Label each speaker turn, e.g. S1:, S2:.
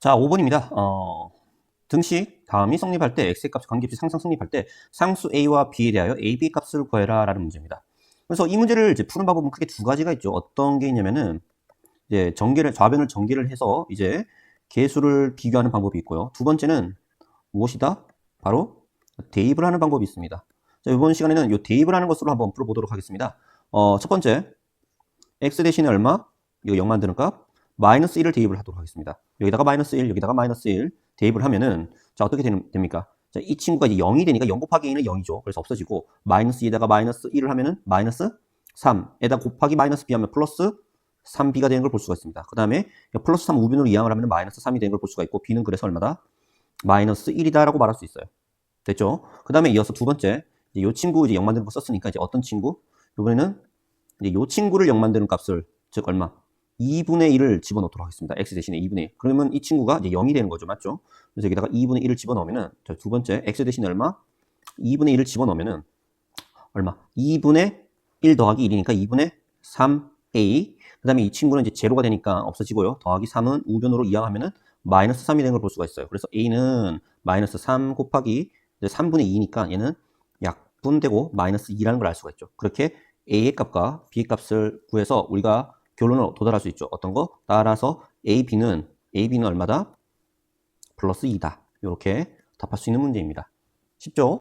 S1: 자, 5번입니다. 어, 등식 다음이 성립할 때 x의 값이 관계없이 상상 성립할 때 상수 a와 b에 대하여 a, b 값을 구해라 라는 문제입니다. 그래서 이 문제를 이제 푸는 방법은 크게 두 가지가 있죠. 어떤 게 있냐면은 이제 전개를 좌변을 전개를 해서 이제 개수를 비교하는 방법이 있고요. 두 번째는 무엇이다? 바로 대입을 하는 방법이 있습니다. 자, 이번 시간에는 이 대입을 하는 것으로 한번 풀어보도록 하겠습니다. 어, 첫 번째 x 대신에 얼마? 이거 0 만드는 값 마이너스 1을 대입을 하도록 하겠습니다. 여기다가 마이너스 1, 여기다가 마이너스 1 대입을 하면은 자 어떻게 되는, 됩니까? 자, 이 친구가 이제 0이 되니까 0 곱하기 2는 0이죠. 그래서 없어지고 마이너스 2에다가 마이너스 1을 하면은 마이너스 3에다 곱하기 마이너스 b 하면 플러스 3b가 되는 걸 볼 수가 있습니다. 그 다음에 플러스 3 우변으로 이항을 하면 마이너스 3이 되는 걸 볼 수가 있고 b는 그래서 얼마다? 마이너스 1이다라고 말할 수 있어요. 됐죠? 그 다음에 이어서 두 번째 이제 이 친구 이제 0 만드는 거 썼으니까 이제 어떤 친구? 이번에는 이제 이 친구를 0 만드는 값을 즉 얼마? 2분의 1을 집어넣도록 하겠습니다. x 대신에 2분의 1. 그러면 이 친구가 이제 0이 되는 거죠. 맞죠? 그래서 여기다가 2분의 1을 집어넣으면은 자, 두 번째 x 대신에 얼마? 2분의 1을 집어넣으면은 얼마? 2분의 1 더하기 1이니까 2분의 3a. 그 다음에 이 친구는 이제 제로가 되니까 없어지고요. 더하기 3은 우변으로 이항하면은 마이너스 3이 되는 걸 볼 수가 있어요. 그래서 a는 마이너스 3 곱하기 이제 3분의 2니까 얘는 약분되고 마이너스 2라는 걸 알 수가 있죠. 그렇게 a의 값과 b의 값을 구해서 우리가 결론을 도달할 수 있죠. 어떤 거? 따라서 A, B는 A, B는 얼마다? 플러스 2다. 이렇게 답할 수 있는 문제입니다. 쉽죠?